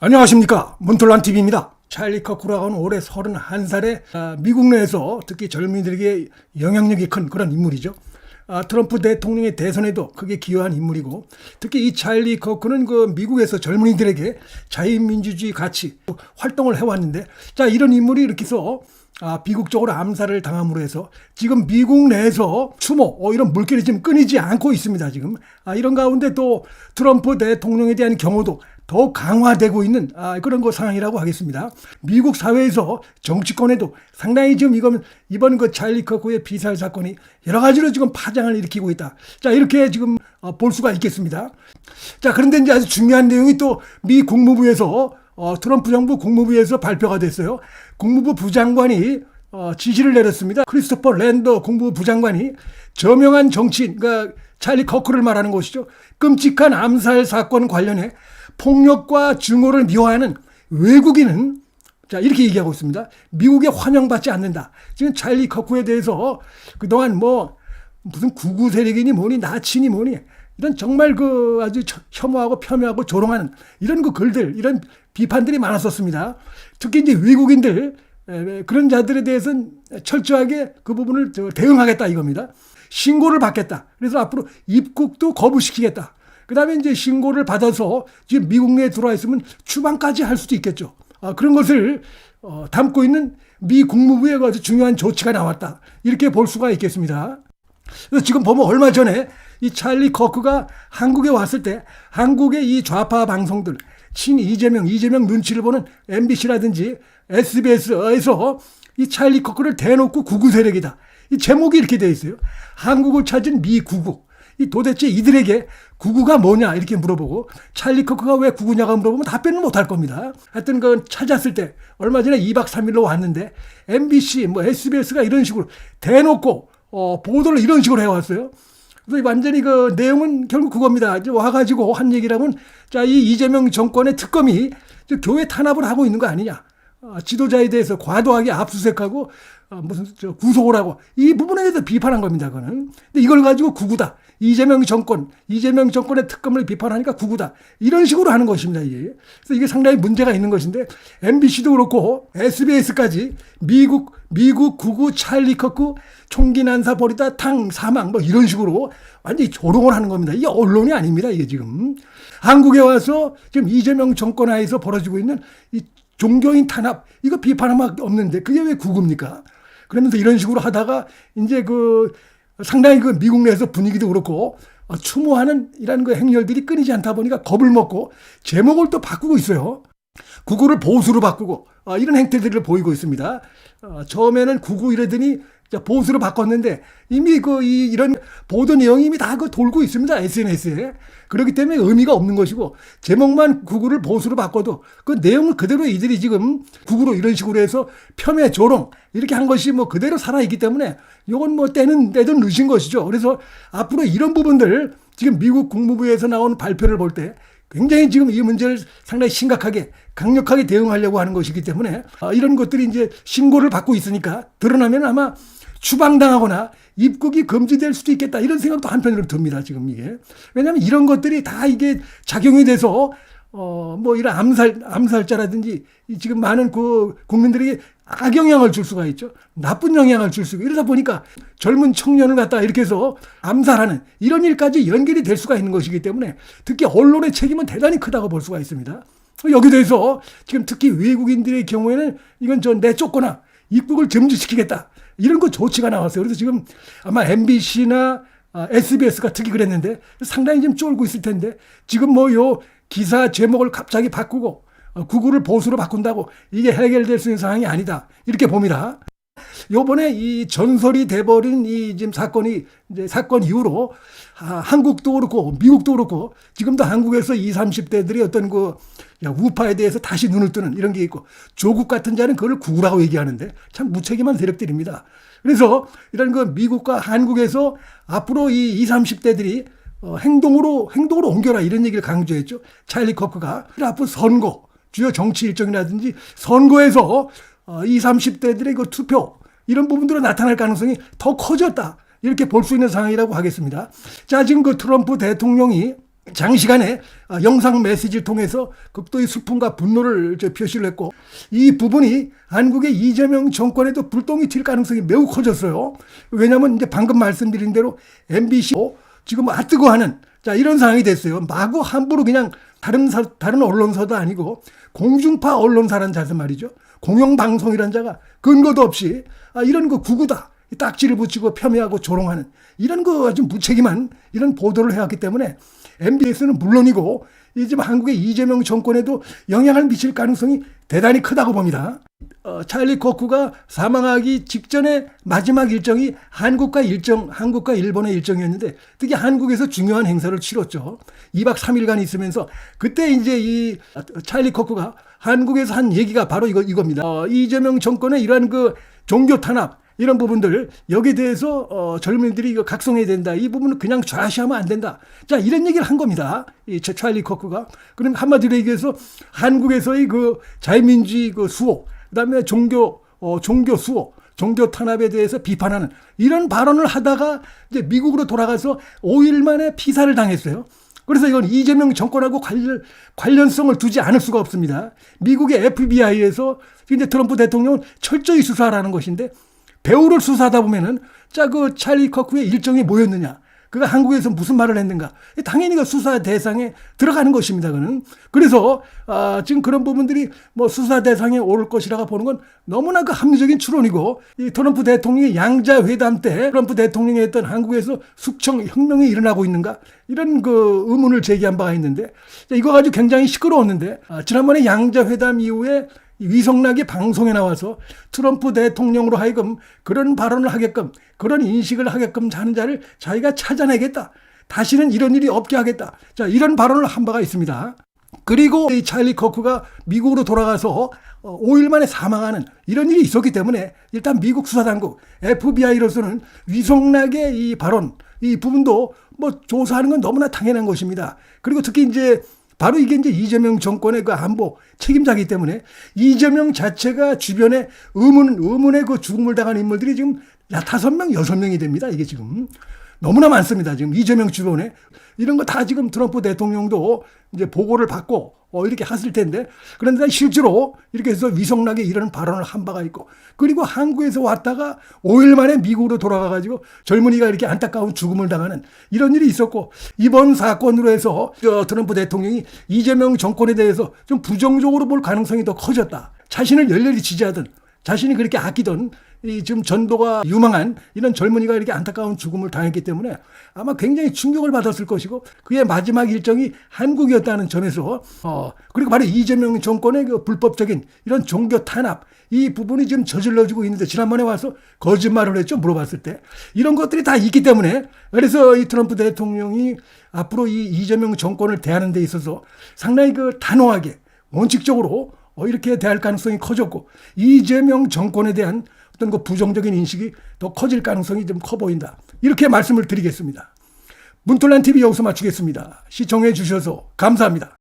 안녕하십니까 몬톨란 TV입니다. 찰리 커크라고는 올해 31살에 아, 미국 내에서 특히 젊은이들에게 영향력이 큰 그런 인물이죠. 아, 트럼프 대통령의 대선에도 크게 기여한 인물이고 특히 이 찰리 커크는 그 미국에서 젊은이들에게 자유민주주의 가치 활동을 해왔는데 자 이런 인물이 이렇게 해서 아, 비극적으로 암살을 당함으로 해서 지금 미국 내에서 추모 어, 이런 물결이 지금 끊이지 않고 있습니다 지금 아, 이런 가운데 또 트럼프 대통령에 대한 경호도 더욱 강화되고 있는 아, 그런 그 상황이라고 하겠습니다. 미국 사회에서 정치권에도 상당히 지금 이건 이번 그 찰리 커크의 비살 사건이 여러 가지로 지금 파장을 일으키고 있다. 자 이렇게 지금 어, 볼 수가 있겠습니다. 자 그런데 이제 아주 중요한 내용이 또 미 국무부에서 어, 트럼프 정부 국무부에서 발표가 됐어요. 국무부 부장관이 어, 지시를 내렸습니다. 크리스토퍼 랜더 국무부 부장관이 저명한 정치인, 그러니까 찰리 커크를 말하는 것이죠. 끔찍한 암살 사건 관련해 폭력과 증오를 미화하는 외국인은 자 이렇게 얘기하고 있습니다. 미국에 환영받지 않는다. 지금 찰리 커크에 대해서 그동안 뭐 무슨 구구 세력이니 뭐니 나치니 뭐니 이런 정말 그 아주 혐오하고 폄훼하고 조롱하는 이런 그 글들 이런 비판들이 많았었습니다. 특히 이제 외국인들 에, 그런 자들에 대해서는 철저하게 그 부분을 저 대응하겠다 이겁니다. 신고를 받겠다. 그래서 앞으로 입국도 거부시키겠다. 그 다음에 이제 신고를 받아서 지금 미국 내에 들어와 있으면 추방까지 할 수도 있겠죠. 아, 그런 것을 어, 담고 있는 미 국무부의 아주 중요한 조치가 나왔다. 이렇게 볼 수가 있겠습니다. 그래서 지금 보면 얼마 전에 이 찰리 커크가 한국에 왔을 때 한국의 이 좌파 방송들 친 이재명, 이재명 눈치를 보는 MBC라든지 SBS에서 이 찰리 커크를 대놓고 구구 세력이다. 이 제목이 이렇게 되어 있어요. 한국을 찾은 미 구구. 이 도대체 이들에게 구구가 뭐냐 이렇게 물어보고 찰리 커크가 왜 구구냐가 물어보면 답변을 못할 겁니다. 하여튼 그 찾았을 때 얼마 전에 2박 3일로 왔는데 MBC 뭐 SBS가 이런 식으로 대놓고 어, 보도를 이런 식으로 해왔어요. 그래서 완전히 그 내용은 결국 그겁니다. 이제 와가지고 한 얘기라면 자 이 이재명 정권의 특검이 교회 탄압을 하고 있는 거 아니냐. 어, 지도자에 대해서 과도하게 압수수색하고 어, 무슨 저 구속을 하고 이 부분에 대해서 비판한 겁니다. 그거는. 근데 이걸 가지고 구구다. 이재명 정권, 이재명 정권의 특검을 비판하니까 구구다. 이런 식으로 하는 것입니다. 이게. 그래서 이게 상당히 문제가 있는 것인데 MBC도 그렇고 SBS까지 미국 미국 구구 찰리 커크 총기 난사 벌이다 탕 사망 뭐 이런 식으로 완전히 조롱을 하는 겁니다. 이게 언론이 아닙니다. 이게 지금 한국에 와서 지금 이재명 정권 하에서 벌어지고 있는 이 종교인 탄압 이거 비판하면 없는데 그게 왜 구구입니까? 그러면서 이런 식으로 하다가 이제 그 상당히 그 미국 내에서 분위기도 그렇고 어, 추모하는 이런 그 행렬들이 끊이지 않다 보니까 겁을 먹고 제목을 또 바꾸고 있어요. 구구를 보수로 바꾸고 어, 이런 행태들을 보이고 있습니다. 어, 처음에는 구구 이러더니 보수로 바꿨는데 이미 그 이, 이런 보도 내용이 이미 다 그 돌고 있습니다 SNS에 그렇기 때문에 의미가 없는 것이고 제목만 구구를 보수로 바꿔도 그 내용을 그대로 이들이 지금 구구로 이런 식으로 해서 폄훼 조롱 이렇게 한 것이 뭐 그대로 살아 있기 때문에 이건 뭐 때는 때도 늦은 것이죠. 그래서 앞으로 이런 부분들 지금 미국 국무부에서 나온 발표를 볼 때 굉장히 지금 이 문제를 상당히 심각하게 강력하게 대응하려고 하는 것이기 때문에 아, 이런 것들이 이제 신고를 받고 있으니까 드러나면 아마 추방당하거나 입국이 금지될 수도 있겠다. 이런 생각도 한편으로 듭니다 지금 이게. 왜냐하면 이런 것들이 다 이게 작용이 돼서 어 뭐 이런 암살 암살자라든지 지금 많은 그 국민들에게 악영향을 줄 수가 있죠. 나쁜 영향을 줄 수가 이러다 보니까 젊은 청년을 갖다 이렇게 해서 암살하는 이런 일까지 연결이 될 수가 있는 것이기 때문에 특히 언론의 책임은 대단히 크다고 볼 수가 있습니다. 여기 대해서 지금 특히 외국인들의 경우에는 이건 저 내쫓거나 입국을 금지시키겠다 이런 거 조치가 나왔어요. 그래서 지금 아마 MBC나 SBS가 특히 그랬는데 상당히 좀 쫄고 있을 텐데 지금 뭐 요 기사 제목을 갑자기 바꾸고 어, 구구를 보수로 바꾼다고 이게 해결될 수 있는 상황이 아니다. 이렇게 봅니다. 요번에 이 전설이 돼버린 이 지금 사건이 이제 사건 이후로 아, 한국도 그렇고 미국도 그렇고 지금도 한국에서 20, 30대들이 어떤 그 야, 우파에 대해서 다시 눈을 뜨는 이런 게 있고 조국 같은 자는 그걸 구라고 얘기하는데 참 무책임한 세력들입니다. 그래서 이런 그 미국과 한국에서 앞으로 이 20, 30대들이 어, 행동으로 행동으로 옮겨라 이런 얘기를 강조했죠. 찰리 커크가 앞으로 선거 주요 정치 일정이라든지 선거에서 어, 20, 30대들의 그 투표 이런 부분들로 나타날 가능성이 더 커졌다. 이렇게 볼 수 있는 상황이라고 하겠습니다. 자, 지금 그 트럼프 대통령이 장시간의 아, 영상 메시지를 통해서 극도의 슬픔과 분노를 저 표시를 했고 이 부분이 한국의 이재명 정권에도 불똥이 튈 가능성이 매우 커졌어요. 왜냐하면 이제 방금 말씀드린 대로 MBC 지금 아뜨거하는 자 이런 상황이 됐어요. 마구 함부로 그냥 다른 사, 다른 언론사도 아니고 공중파 언론사란 자세 말이죠. 공영방송이란 자가 근거도 없이 아, 이런 거 구구다. 이 딱지를 붙이고 폄훼하고 조롱하는 이런 거 아주 무책임한 이런 보도를 해왔기 때문에 MBS는 물론이고 이 지금 한국의 이재명 정권에도 영향을 미칠 가능성이 대단히 크다고 봅니다. 어, 찰리 코쿠가 사망하기 직전에 마지막 일정이 한국과 일정, 한국과 일본의 일정이었는데 특히 한국에서 중요한 행사를 치렀죠. 2박 3일간 있으면서 그때 이제 이 찰리 코쿠가 한국에서 한 얘기가 바로 이거, 이겁니다. 어, 이재명 정권의 이러한 그 종교 탄압, 이런 부분들 여기에 대해서 어, 젊은이들이 이거 각성해야 된다. 이 부분은 그냥 좌시하면 안 된다. 자 이런 얘기를 한 겁니다. 이 차- 찰리 코크가 그럼 한마디로 얘기해서 한국에서의 그 자유민주주의 그 수호, 그다음에 종교 어, 종교 수호, 종교 탄압에 대해서 비판하는 이런 발언을 하다가 이제 미국으로 돌아가서 5일 만에 피살을 당했어요. 그래서 이건 이재명 정권하고 관련, 관련성을 두지 않을 수가 없습니다. 미국의 FBI에서 이제 트럼프 대통령은 철저히 수사하라는 것인데 배우를 수사하다 보면은 자 그 찰리 커크의 일정이 뭐였느냐 그가 한국에서 무슨 말을 했는가. 당연히 그 수사 대상에 들어가는 것입니다 그는. 그래서 아 지금 그런 부분들이 뭐 수사 대상에 오를 것이라고 보는 건 너무나 그 합리적인 추론이고 이 트럼프 대통령이 양자 회담 때 트럼프 대통령이 했던 한국에서 숙청 혁명이 일어나고 있는가? 이런 그 의문을 제기한 바가 있는데 자, 이거 가지고 굉장히 시끄러웠는데 아, 지난번에 양자 회담 이후에 이 위성락이 방송에 나와서 트럼프 대통령으로 하여금 그런 발언을 하게끔 그런 인식을 하게끔 하는 자를 자기가 찾아내겠다. 다시는 이런 일이 없게 하겠다. 자, 이런 발언을 한 바가 있습니다. 그리고 이 찰리 커크가 미국으로 돌아가서 5일 만에 사망하는 이런 일이 있었기 때문에 일단 미국 수사당국 FBI로서는 위성락의 이 발언 이 부분도 뭐 조사하는 건 너무나 당연한 것입니다. 그리고 특히 이제 바로 이게 이제 이재명 정권의 그 안보 책임자이기 때문에 이재명 자체가 주변에 의문, 의문의 그 죽음을 당한 인물들이 지금 다섯 명, 여섯 명이 됩니다. 이게 지금. 너무나 많습니다. 지금 이재명 주변에. 이런 거 다 지금 트럼프 대통령도 이제 보고를 받고 어, 이렇게 했을 텐데. 그런데 실제로 이렇게 해서 위성락에 이런 발언을 한 바가 있고. 그리고 한국에서 왔다가 5일 만에 미국으로 돌아가가지고 젊은이가 이렇게 안타까운 죽음을 당하는 이런 일이 있었고. 이번 사건으로 해서 저 트럼프 대통령이 이재명 정권에 대해서 좀 부정적으로 볼 가능성이 더 커졌다. 자신을 열렬히 지지하던 자신이 그렇게 아끼던 이 지금 전도가 유망한 이런 젊은이가 이렇게 안타까운 죽음을 당했기 때문에 아마 굉장히 충격을 받았을 것이고 그의 마지막 일정이 한국이었다는 점에서 어 그리고 바로 이재명 정권의 그 불법적인 이런 종교 탄압 이 부분이 지금 저질러지고 있는데 지난번에 와서 거짓말을 했죠 물어봤을 때. 이런 것들이 다 있기 때문에 그래서 이 트럼프 대통령이 앞으로 이 이재명 정권을 대하는 데 있어서 상당히 그 단호하게 원칙적으로 어, 이렇게 대할 가능성이 커졌고 이재명 정권에 대한 어떤 그 부정적인 인식이 더 커질 가능성이 좀 커 보인다. 이렇게 말씀을 드리겠습니다. 문틀란 TV 여기서 마치겠습니다. 시청해 주셔서 감사합니다.